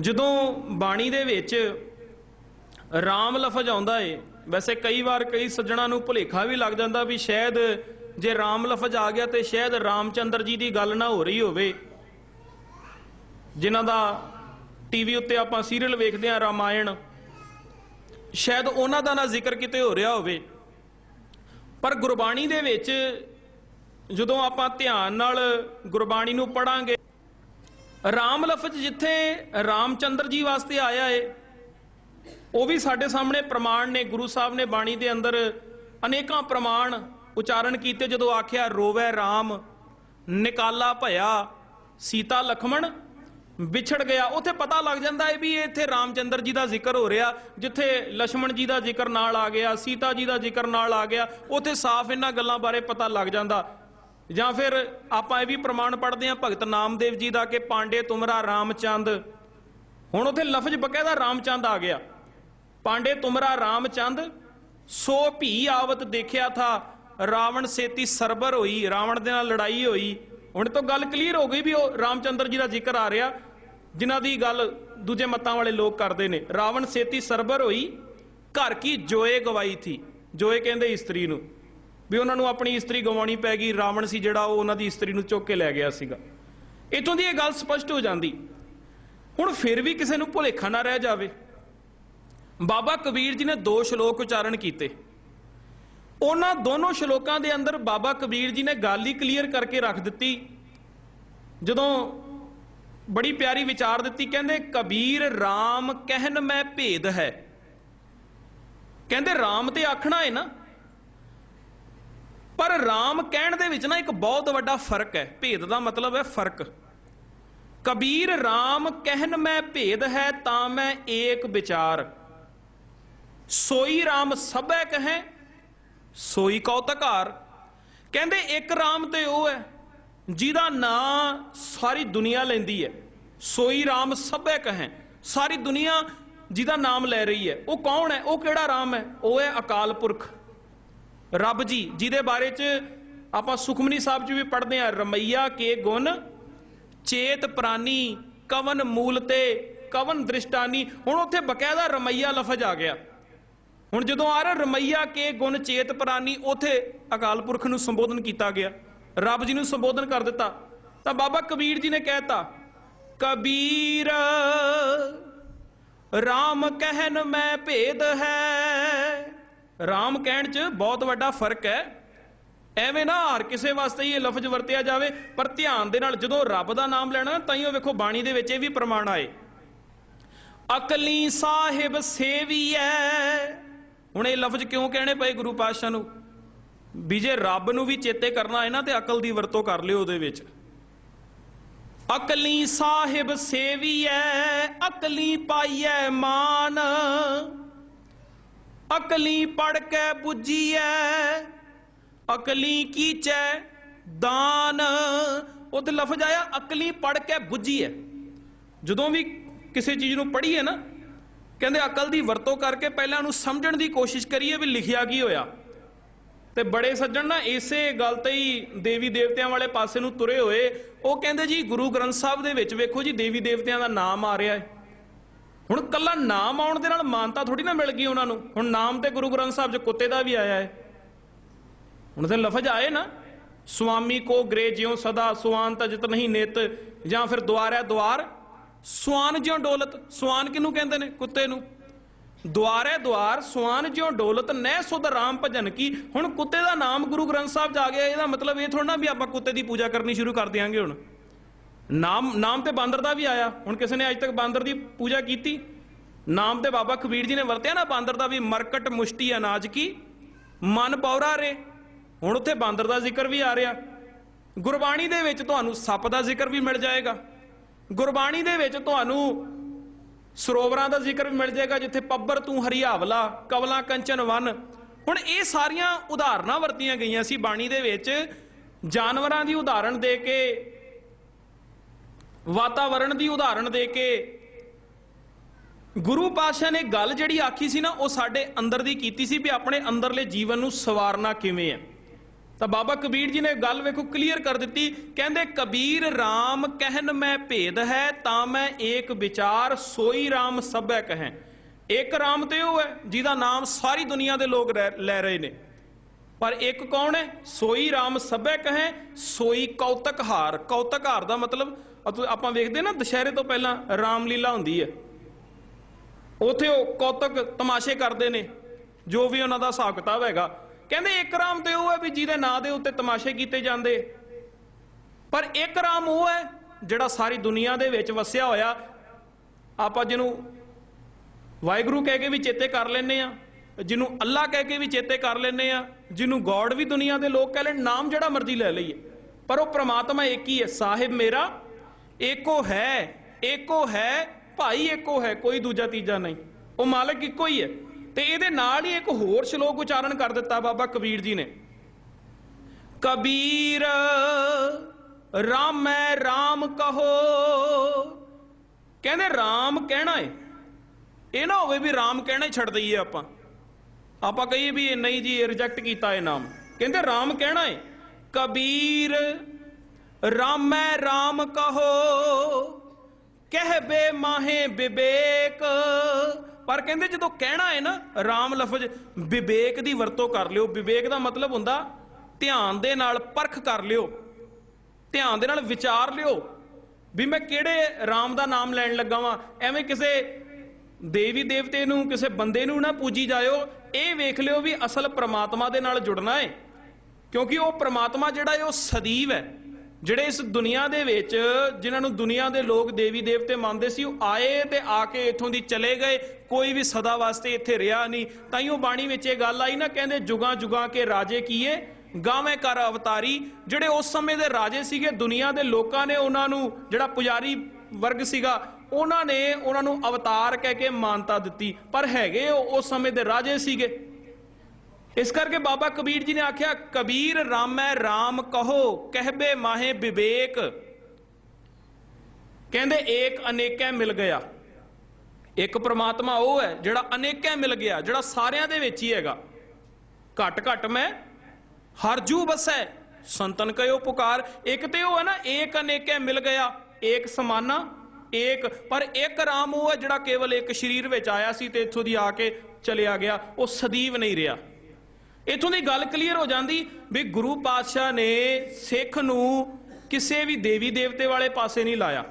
ਜਦੋਂ ਬਾਣੀ ਦੇ ਵਿੱਚ ਰਾਮ ਲਫ਼ਜ਼ ਆਉਂਦਾ ਏ, ਵੈਸੇ ਕਈ ਵਾਰ ਕਈ ਸੱਜਣਾ ਨੂੰ ਭੁਲੇਖਾ ਵੀ ਲੱਗ ਜਾਂਦਾ ਵੀ ਸ਼ਾਇਦ ਜੇ ਰਾਮ ਲਫ਼ਜ਼ ਆ ਗਿਆ ਤੇ ਸ਼ਾਇਦ ਰਾਮਚੰਦਰ ਜੀ ਦੀ ਗੱਲ ਨਾ ਹੋ ਰਹੀ ਹੋਵੇ। ਜਿਨ੍ਹਾਂ ਦਾ ਟੀਵੀ ਉੱਤੇ ਆਪਾਂ ਸੀਰੀਅਲ ਵੇਖਦੇ ਆ ਰਾਮਾਇਣ, ਸ਼ਾਇਦ ਉਹਨਾਂ ਦਾ ਨਾ ਜ਼ਿਕਰ ਕਿਤੇ ਹੋ ਰਿਹਾ ਹੋਵੇ। ਪਰ ਗੁਰਬਾਣੀ ਦੇ ਵਿੱਚ ਜਦੋਂ ਆਪਾਂ ਧਿਆਨ ਨਾਲ ਗੁਰਬਾਣੀ ਨੂੰ ਪੜਾਂਗੇ ਰਾਮ ਲਫ਼ਜ਼ ਜਿੱਥੇ ਰਾਮਚੰਦਰ ਜੀ ਵਾਸਤੇ ਆਇਆ ਏ, ਉਹ ਵੀ ਸਾਡੇ ਸਾਹਮਣੇ ਪ੍ਰਮਾਣ ਨੇ, ਗੁਰੂ ਸਾਹਿਬ ਨੇ ਬਾਣੀ ਦੇ ਅੰਦਰ ਅਨੇਕਾਂ ਪ੍ਰਮਾਣ ਉਚਾਰਨ ਕੀਤੇ, ਜਦੋਂ ਆਖਿਆ, ਰੋਵੇ ਰਾਮ, ਨਿਕਾਲਾ ਭਇਆ, ਸੀਤਾ ਲਖਮਣ ਵਿਛੜ ਗਿਆ। ਉਥੇ ਪਤਾ ਲੱਗ ਜਾਂਦਾ ਹੈ ਵੀ ਇਹ ਇੱਥੇ ਰਾਮਚੰਦਰ ਜੀ ਦਾ ਜ਼ਿਕਰ ਹੋ ਰਿਹਾ, ਜਿੱਥੇ ਲక్ష్మణ ਜੀ ਦਾ ਜ਼ਿਕਰ ਨਾਲ ਆ ਗਿਆ, ਸੀਤਾ ਜੀ ਦਾ ਜ਼ਿਕਰ ਨਾਲ ਆ ਗਿਆ, ਉਥੇ ਸਾਫ਼ ਇਹਨਾਂ ਗੱਲਾਂ ਬਾਰੇ ਪਤਾ ਲੱਗ ਜਾਂਦਾ। ਜਾਂ ਫਿਰ ਆਪਾਂ ਇਹ ਵੀ ਪ੍ਰਮਾਣ ਪੜ੍ਹਦੇ ਹਾਂ, ਭਗਤ ਨਾਮਦੇਵ ਜੀ ਦਾ ਕਿ ਪਾਂਡੇ ਤੁਮਰਾ ਰਾਮਚੰਦ। ਹੁਣ ਉੱਥੇ ਲਫ਼ਜ਼ ਬਕਾਇਦਾ ਰਾਮਚੰਦ ਆ ਗਿਆ। ਪਾਂਡੇ ਤੁਮਰਾ ਰਾਮਚੰਦ, ਸੋ ਭੀ ਆਵਤ ਦੇਖਿਆ ਥਾ, ਰਾਵਣ ਸੇਤੀ ਸਰਬਰ ਹੋਈ, ਰਾਵਣ ਦੇ ਨਾਲ ਲੜਾਈ ਹੋਈ। ਹੁਣ ਤੋਂ ਗੱਲ ਕਲੀਅਰ ਹੋ ਗਈ ਵੀ ਉਹ ਰਾਮਚੰਦਰ ਜੀ ਦਾ ਜ਼ਿਕਰ ਆ ਰਿਹਾ, ਜਿਨ੍ਹਾਂ ਦੀ ਗੱਲ ਦੂਜੇ ਮਤਾਂ ਵਾਲੇ ਲੋਕ ਕਰਦੇ ਨੇ। ਰਾਵਣ ਸੇਤੀ ਸਰਬਰ ਹੋਈ, ਘਰ ਕੀ ਜੋਏ ਗਵਾਈ ਥੀ। ਜੋਏ ਕਹਿੰਦੇ ਇਸਤਰੀ ਨੂੰ। ਵੀ ਉਹਨਾਂ ਨੂੰ ਆਪਣੀ ਇਸਤਰੀ ਗਵਾਉਣੀ ਪੈ ਗਈ, ਰਾਵਣ ਸੀ ਜਿਹੜਾ ਉਹ ਉਹਨਾਂ ਦੀ ਇਸਤਰੀ ਨੂੰ ਚੁੱਕ ਕੇ ਲੈ ਗਿਆ ਸੀਗਾ। ਇਥੋਂ ਦੀ ਇਹ ਗੱਲ ਸਪਸ਼ਟ ਹੋ ਜਾਂਦੀ। ਹੁਣ ਫਿਰ ਵੀ ਕਿਸੇ ਨੂੰ ਭੁਲੇਖਾ ਨਾ ਰਹਿ ਜਾਵੇ। ਬਾਬਾ ਕਬੀਰ ਜੀ ਨੇ ਦੋ ਸ਼ਲੋਕ ਉਚਾਰਨ ਕੀਤੇ। ਉਹਨਾਂ ਦੋਨੋਂ ਸ਼ਲੋਕਾਂ ਦੇ ਅੰਦਰ ਬਾਬਾ ਕਬੀਰ ਜੀ ਨੇ ਗੱਲ ਹੀ ਕਲੀਅਰ ਕਰਕੇ ਰੱਖ ਦਿੱਤੀ। ਜਦੋਂ ਬੜੀ ਪਿਆਰੀ ਵਿਚਾਰ ਦਿੱਤੀ, ਕਹਿੰਦੇ, ਕਬੀਰ RAM ਕਹਿਨ ਮੈਂ ਭੇਦ ਹੈ। ਕਹਿੰਦੇ RAM ਤੇ ਆਖਣਾ ਹੈ ਨਾ। ਪਰ ਰਾਮ ਕਹਿਣ ਦੇ ਵਿੱਚ ਨਾ ਇੱਕ ਬਹੁਤ ਵੱਡਾ ਫ਼ਰਕ ਹੈ। ਭੇਦ ਦਾ ਮਤਲਬ ਹੈ ਫ਼ਰਕ। ਕਬੀਰ RAM ਕਹਿਨ ਮੈਂ ਭੇਦ ਹੈ ਤਾਂ ਮੈਂ ਏਕ ਵਿਚਾਰ। ਸੋਈ RAM ਸਭੈ ਕਹੈ, ਸੋਈ ਕੌਤਕਾਰ ਕਹਿੰਦੇ ਇੱਕ RAM ਤੇ ਉਹ ਹੈ, ਜਿਹਦਾ ਨਾਂ ਸਾਰੀ ਦੁਨੀਆ ਲੈਂਦੀ ਹੈ। ਸੋਈ RAM ਸਭੈ ਕਹੈ, ਸਾਰੀ ਦੁਨੀਆ ਜਿਹਦਾ ਨਾਮ ਲੈ ਰਹੀ ਹੈ। ਉਹ ਕੌਣ ਹੈ? ਉਹ ਕਿਹੜਾ RAM ਹੈ? ਉਹ ਹੈ ਅਕਾਲ ਪੁਰਖ। ਰੱਬ ਜੀ, ਜਿਹਦੇ ਬਾਰੇ ਚ ਆਪਾਂ ਸੁਖਮਨੀ ਸਾਹਿਬ ਚ ਵੀ ਪੜ੍ਹਦੇ ਆ ਰਮਈਆ ਕੇ ਗੁਣ, ਚੇਤ ਪ੍ਰਾਨੀ, ਕਵਨ ਮੂਲ ਤੇ, ਕਵਨ ਦ੍ਰਿਸ਼ਟਾਨੀ। ਹੁਣ ਉੱਥੇ ਬਕਾਇਦਾ ਰਮਈਆ ਲਫ਼ਜ਼ ਆ ਗਿਆ। ਹੁਣ ਜਦੋਂ ਆ ਰਿਹਾ ਰਮਈਆ ਕੇ ਗੁਣ, ਚੇਤ ਪ੍ਰਾਨੀ, ਉਥੇ ਅਕਾਲ ਪੁਰਖ ਨੂੰ ਸੰਬੋਧਨ ਕੀਤਾ ਗਿਆ। ਰੱਬ ਜੀ ਨੂੰ ਸੰਬੋਧਨ ਕਰ ਦਿੱਤਾ। ਤਾਂ ਬਾਬਾ ਕਬੀਰ ਜੀ ਨੇ ਕਹਿਤਾ ਕਬੀਰ RAM ਕਹਿਨ ਮੈਂ ਭੇਦ ਹੈ ਰਾਮ ਕਹਿਣ 'ਚ ਬਹੁਤ ਵੱਡਾ ਫ਼ਰਕ ਹੈ। ਐਵੇਂ ਨਾ ਹਰ ਕਿਸੇ ਵਾਸਤੇ ਹੀ ਇਹ ਲਫ਼ਜ਼ ਵਰਤਿਆ ਜਾਵੇ, ਪਰ ਧਿਆਨ ਦੇ ਨਾਲ ਜਦੋਂ ਰੱਬ ਦਾ ਨਾਮ ਲੈਣਾ, ਤਾਂ ਹੀ ਉਹ ਵੇਖੋ ਬਾਣੀ ਦੇ ਵਿੱਚ ਇਹ ਵੀ ਪ੍ਰਮਾਣ ਆਏ। ਅਕਲੀ ਸਾਹਿਬ ਸੇਵੀਐ। ਹੁਣ ਇਹ ਲਫ਼ਜ਼ ਕਿਉਂ ਕਹਿਣੇ ਪਏ ਗੁਰੂ ਪਾਤਸ਼ਾਹ ਨੂੰ? ਵੀ ਜੇ ਰੱਬ ਨੂੰ ਵੀ ਚੇਤੇ ਕਰਨਾ ਹੈ ਨਾ, ਤੇ ਅਕਲ ਦੀ ਵਰਤੋਂ ਕਰ ਲਿਓ ਉਹਦੇ ਵਿੱਚ। ਅਕਲੀ ਸਾਹਿਬ ਸੇਵੀਐ, ਅਕਲੀ ਪਾਈਐ ਮਾਨ। ਅਕਲੀ ਪੜ ਕੇ 부ਜੀਐ ਅਕਲੀ ਕੀਚੈ ਦਾਨ। ਉਹਦੇ ਲਫ਼ਜ਼ ਆਇਆ, ਅਕਲੀ ਪੜ ਕੇ 부ਜੀਐ ਜਦੋਂ ਵੀ ਕਿਸੇ ਚੀਜ਼ ਨੂੰ ਪੜ੍ਹੀਏ ਨਾ, ਕਹਿੰਦੇ ਅਕਲ ਦੀ ਵਰਤੋਂ ਕਰਕੇ ਪਹਿਲਾਂ ਉਹਨੂੰ ਸਮਝਣ ਦੀ ਕੋਸ਼ਿਸ਼ ਕਰੀਏ ਵੀ ਲਿਖਿਆ ਕੀ ਹੋਇਆ। ਤੇ ਬੜੇ ਸੱਜਣ ਨਾ ਇਸੇ ਗੱਲ ਤੇ ਹੀ ਦੇਵੀ ਦੇਵਤਿਆਂ ਵਾਲੇ ਪਾਸੇ ਨੂੰ ਤੁਰੇ ਹੋਏ। ਉਹ ਕਹਿੰਦੇ ਜੀ ਗੁਰੂ ਗ੍ਰੰਥ ਸਾਹਿਬ ਦੇ ਵਿੱਚ ਵੇਖੋ ਜੀ, ਦੇਵੀ ਦੇਵਤਿਆਂ ਦਾ ਨਾਮ ਆ ਰਿਹਾ ਹੈ। ਹੁਣ ਕੱਲਾ ਨਾਮ ਆਉਣ ਦੇ ਨਾਲ ਮਾਨਤਾ ਥੋੜੀ ਨਾ ਮਿਲ ਗਈ ਉਹਨਾਂ ਨੂੰ। ਹੁਣ ਨਾਮ ਤੇ ਗੁਰੂ ਗ੍ਰੰਥ ਸਾਹਿਬ 'ਚ ਕੁੱਤੇ ਦਾ ਵੀ ਆਇਆ ਹੈ। ਹੁਣ ਤੇ ਲਫ਼ਜ਼ ਆਏ ਨਾ, ਸੁਆਮੀ ਕੋ ਗ੍ਰੇ ਜਿਉ ਸਦਾ, ਸੁਆਨ ਤਜਤ ਨਹੀਂ ਨਿਤ, ਜਾਂ ਫਿਰ ਦੁਆਰੈ ਦੁਆਰ। ਸੁਆਨ ਜਿਉ ਡੋਲਤ, ਸੁਆਨ ਕਿਹਨੂੰ ਕਹਿੰਦੇ ਨੇ ਕੁੱਤੇ ਨੂੰ? ਦੁਆਰੇ ਦੁਆਰ, ਸੁਆਨ ਜਿਉ ਡੋਲਤ, ਨਹਿ ਸੁਧ ਰਾਮ ਭਜਨ ਕੀ। ਹੁਣ ਕੁੱਤੇ ਦਾ ਨਾਮ ਗੁਰੂ ਗ੍ਰੰਥ ਸਾਹਿਬ ਚ ਆ ਗਿਆ, ਇਹਦਾ ਮਤਲਬ ਇਹ ਥੋੜਾ ਵੀ ਆਪਾਂ ਕੁੱਤੇ ਦੀ ਪੂਜਾ ਕਰਨੀ ਸ਼ੁਰੂ ਕਰ ਦਿਆਂਗੇ ਹੁਣ। ਨਾਮ ਨਾਮ ਤੇ ਬਾਂਦਰ ਦਾ ਵੀ ਆਇਆ। ਹੁਣ ਕਿਸੇ ਨੇ ਅੱਜ ਤੱਕ ਬਾਂਦਰ ਦੀ ਪੂਜਾ ਕੀਤੀ। ਨਾਮ ਤੇ ਬਾਬਾ ਕਬੀਰ ਜੀ ਨੇ ਵਰਤਿਆ ਨਾ ਬਾਂਦਰ ਦਾ ਵੀ, ਮਰਕਟ ਮੁਸ਼ਟੀ ਅਨਾਜ ਕੀ, ਮਨ ਬੌਰਾ ਰੇ। ਹੁਣ ਉੱਥੇ ਬਾਂਦਰ ਦਾ ਜ਼ਿਕਰ ਵੀ ਆ ਰਿਹਾ। ਗੁਰਬਾਣੀ ਦੇ ਵਿੱਚ ਤੁਹਾਨੂੰ ਸੱਪ ਦਾ ਜ਼ਿਕਰ ਵੀ ਮਿਲ ਜਾਏਗਾ। ਗੁਰਬਾਣੀ ਦੇ ਵਿੱਚ ਤੁਹਾਨੂੰ ਸਰੋਵਰਾਂ ਦਾ ਜ਼ਿਕਰ ਵੀ ਮਿਲ ਜਾਏਗਾ, ਜਿੱਥੇ ਪੱਬਰ ਤੂੰ ਹਰੀਆਵਲਾ, ਕਵਲਾ ਕੰਚਨ ਵਨ। ਹੁਣ ਇਹ ਸਾਰੀਆਂ ਉਦਾਹਰਨਾਂ ਵਰਤੀਆਂ ਗਈਆਂ ਸੀ ਬਾਣੀ ਦੇ ਵਿੱਚ। ਜਾਨਵਰਾਂ ਦੀ ਉਦਾਹਰਣ ਦੇ ਕੇ ਵਾਤਾਵਰਣ ਦੀ ਉਦਾਹਰਣ ਦੇ ਕੇ ਗੁਰੂ ਪਾਤਸ਼ਾਹ ਨੇ ਗੱਲ ਜਿਹੜੀ ਆਖੀ ਸੀ ਨਾ, ਉਹ ਸਾਡੇ ਅੰਦਰ ਦੀ ਕੀਤੀ ਸੀ ਵੀ ਆਪਣੇ ਅੰਦਰਲੇ ਜੀਵਨ ਨੂੰ ਸਵਾਰਨਾ ਕਿਵੇਂ ਹੈ। ਤਾਂ ਬਾਬਾ ਕਬੀਰ ਜੀ ਨੇ ਗੱਲ ਵੇਖੋ ਕਲੀਅਰ ਕਰ ਦਿੱਤੀ, ਕਹਿੰਦੇ, ਕਬੀਰ RAM ਕਹਿਨ ਮੈਂ ਭੇਦ ਹੈ, ਤਾਂ ਮੈਂ ਏਕ ਵਿਚਾਰ ਸੋਈ RAM ਸਭੈ ਕਹੈ। ਇੱਕ RAM ਤੇ ਉਹ ਹੈ, ਜਿਹਦਾ ਨਾਮ ਸਾਰੀ ਦੁਨੀਆ ਦੇ ਲੋਕ ਰਹਿ- ਲੈ ਰਹੇ ਨੇ। ਪਰ ਇੱਕ ਕੌਣ ਹੈ? ਸੋਈ RAM ਸਭੈ ਕਹੈ, ਸੋਈ ਕੌਤਕ ਹਾਰ ਕੌਤਕ ਹਾਰ ਦਾ ਮਤਲਬ ਆਪਾਂ ਵੇਖਦੇ ਨਾ, ਦੁਸ਼ਹਿਰੇ ਤੋਂ ਪਹਿਲਾਂ ਰਾਮ ਲੀਲਾ ਹੁੰਦੀ ਹੈ। ਉਥੇ ਉਹ ਕੌਤਕ ਤਮਾਸ਼ੇ ਕਰਦੇ ਨੇ, ਜੋ ਵੀ ਉਹਨਾਂ ਦਾ ਹਿਸਾਬ ਕਿਤਾਬ ਹੈਗਾ। ਕਹਿੰਦੇ ਇੱਕ ਰਾਮ ਤੇ ਉਹ ਹੈ ਵੀ ਜਿਹਦੇ ਨਾਂ ਦੇ ਉੱਤੇ ਤਮਾਸ਼ੇ ਕੀਤੇ ਜਾਂਦੇ। ਪਰ ਇੱਕ ਰਾਮ ਉਹ ਹੈ ਜਿਹੜਾ ਸਾਰੀ ਦੁਨੀਆ ਦੇ ਵਿੱਚ ਵਸਿਆ ਹੋਇਆ। ਆਪਾਂ ਜਿਹਨੂੰ ਵਾਹਿਗੁਰੂ ਕਹਿ ਕੇ ਵੀ ਚੇਤੇ ਕਰ ਲੈਨੇ ਆ ਜਿਹਨੂੰ ਅੱਲਾ ਕਹਿ ਕੇ ਵੀ ਚੇਤੇ ਕਰ ਲੈਨੇ ਆ ਜਿਹਨੂੰ ਗੋਡ ਵੀ ਦੁਨੀਆ ਦੇ ਲੋਕ ਕਹਿ ਲੈਣ, ਨਾਮ ਜਿਹੜਾ ਮਰਜ਼ੀ ਲੈ ਲਈਏ। ਪਰ ਉਹ ਪ੍ਰਮਾਤਮਾ ਇੱਕ ਹੀ ਹੈ, ਸਾਹਿਬ ਮੇਰਾ ਏਕੋ ਹੈ ਏਕੋ ਹੈ, ਭਾਈ ਏਕੋ ਹੈ, ਕੋਈ ਦੂਜਾ ਤੀਜਾ ਨਹੀਂ। ਉਹ ਮਾਲਕ ਇੱਕੋ ਹੀ ਹੈ। ਤੇ ਇਹਦੇ ਨਾਲ ਹੀ ਇੱਕ ਹੋਰ ਸ਼ਲੋਕ ਉਚਾਰਨ ਕਰ ਦਿੱਤਾ ਬਾਬਾ ਕਬੀਰ ਜੀ ਨੇ। ਕਬੀਰ, ਰਾਮ ਹੈ ਰਾਮ ਕਹੋ। ਕਹਿੰਦੇ ਰਾਮ ਕਹਿਣਾ ਏ। ਇਹ ਨਾ ਹੋਵੇ ਵੀ ਰਾਮ ਕਹਿਣਾ ਹੀ ਛੱਡ ਦਈਏ ਆਪਾਂ। ਆਪਾਂ ਕਹੀਏ ਵੀ ਇਹ ਨਹੀਂ ਜੀ, ਇਹ ਰਿਜੈਕਟ ਕੀਤਾ ਇਹ ਨਾਮ। ਕਹਿੰਦੇ ਰਾਮ ਕਹਿਣਾ ਏ। ਕਬੀਰ ਰਾਮੈ RAM ਕਹੋ, ਕਹਿ ਬੇ ਮਾਹੇ ਵਿਵੇਕ ਪਰ ਕਹਿੰਦੇ ਜਦੋਂ ਕਹਿਣਾ ਹੈ ਨਾ RAM ਲਫ਼ਜ਼ ਵਿਵੇਕ ਦੀ ਵਰਤੋਂ ਕਰ ਲਿਓ। ਵਿਵੇਕ ਦਾ ਮਤਲਬ ਹੁੰਦਾ, ਧਿਆਨ ਦੇ ਨਾਲ ਪਰਖ ਕਰ ਲਿਓ। ਧਿਆਨ ਦੇ ਨਾਲ ਵਿਚਾਰ ਲਿਓ। ਵੀ ਮੈਂ ਕਿਹੜੇ RAM ਦਾ ਨਾਮ ਲੈਣ ਲੱਗਾ ਵਾਂ? ਐਵੇਂ ਕਿਸੇ ਦੇਵੀ ਦੇਵਤੇ ਨੂੰ, ਕਿਸੇ ਬੰਦੇ ਨੂੰ ਨਾ ਪੂਜੀ ਜਾਇਓ। ਇਹ ਵੇਖ ਲਿਓ ਵੀ ਅਸਲ ਪ੍ਰਮਾਤਮਾ ਦੇ ਨਾਲ ਜੁੜਨਾ ਹੈ। ਕਿਉਂਕਿ ਉਹ ਪ੍ਰਮਾਤਮਾ ਜਿਹੜਾ ਹੈ, ਉਹ ਸਦੀਵ ਹੈ। ਜਿਹੜੇ ਇਸ ਦੁਨੀਆ ਦੇ ਵਿੱਚ ਜਿਨ੍ਹਾਂ ਨੂੰ ਦੁਨੀਆ ਦੇ ਲੋਕ ਦੇਵੀ ਦੇਵਤੇ ਮੰਨਦੇ ਸੀ, ਉਹ ਆਏ ਤੇ ਆ ਕੇ ਇੱਥੋਂ ਦੀ ਚਲੇ ਗਏ। ਕੋਈ ਵੀ ਸਦਾ ਵਾਸਤੇ ਇੱਥੇ ਰਿਹਾ ਨਹੀਂ। ਤਾਂ ਹੀ ਉਹ ਬਾਣੀ ਵਿੱਚ ਇਹ ਗੱਲ ਆਈ ਨਾ, ਕਹਿੰਦੇ ਜੁਗਾਂ ਜੁਗਾਂ ਕੇ ਰਾਜੇ ਕੀਏ, ਗਾਵੇਂ ਕਰ ਅਵਤਾਰੀ। ਜਿਹੜੇ ਉਸ ਸਮੇਂ ਦੇ ਰਾਜੇ ਸੀਗੇ, ਦੁਨੀਆ ਦੇ ਲੋਕਾਂ ਨੇ ਉਹਨਾਂ ਨੂੰ, ਜਿਹੜਾ ਪੁਜਾਰੀ ਵਰਗ ਸੀਗਾ, ਉਹਨਾਂ ਨੇ ਉਹਨਾਂ ਨੂੰ ਅਵਤਾਰ ਕਹਿ ਕੇ ਮਾਨਤਾ ਦਿੱਤੀ। ਪਰ ਹੈਗੇ ਉਹ ਉਸ ਸਮੇਂ ਦੇ ਰਾਜੇ ਸੀਗੇ। ਇਸ ਕਰਕੇ ਬਾਬਾ ਕਬੀਰ ਜੀ ਨੇ ਆਖਿਆ, ਕਬੀਰ ਰਾਮੈ RAM ਕਹੋ, ਕਹਿਬੇ ਮਾਹੇ ਵਿਵੇਕ। ਕਹਿੰਦੇ, ਏਕ ਅਨੇਕੈ ਮਿਲ ਗਿਆ। ਇੱਕ ਪ੍ਰਮਾਤਮਾ ਉਹ ਹੈ ਜਿਹੜਾ ਅਨੇਕੈ ਮਿਲ ਗਿਆ, ਜਿਹੜਾ ਸਾਰਿਆਂ ਦੇ ਵਿੱਚ ਹੀ ਹੈਗਾ। ਘਟ ਘਟ ਮੈਂ ਹਰਜੂ ਬਸੈ, ਸੰਤਨ ਕਯੋ ਪੁਕਾਰ। ਇੱਕ ਤੇ ਉਹ ਹੈ ਨਾ, ਏਕ ਅਨੇਕੈ ਮਿਲ ਗਿਆ, ਏਕ ਸਮਾਨਾ, ਏਕ। ਪਰ ਇੱਕ ਰਾਮ ਉਹ ਹੈ ਜਿਹੜਾ ਕੇਵਲ ਇੱਕ ਸਰੀਰ ਵਿੱਚ ਆਇਆ ਸੀ ਤੇ ਇੱਥੋਂ ਦੀ ਆ ਕੇ ਚਲਿਆ ਗਿਆ, ਉਹ ਸਦੀਵ ਨਹੀਂ ਰਿਹਾ। ਇਥੋਂ ਦੀ ਗੱਲ ਕਲੀਅਰ ਹੋ ਜਾਂਦੀ ਵੀ ਗੁਰੂ ਪਾਤਸ਼ਾਹ ਨੇ ਸਿੱਖ ਨੂੰ ਕਿਸੇ ਵੀ ਦੇਵੀ ਦੇਵਤੇ ਵਾਲੇ ਪਾਸੇ ਨਹੀਂ ਲਾਇਆ।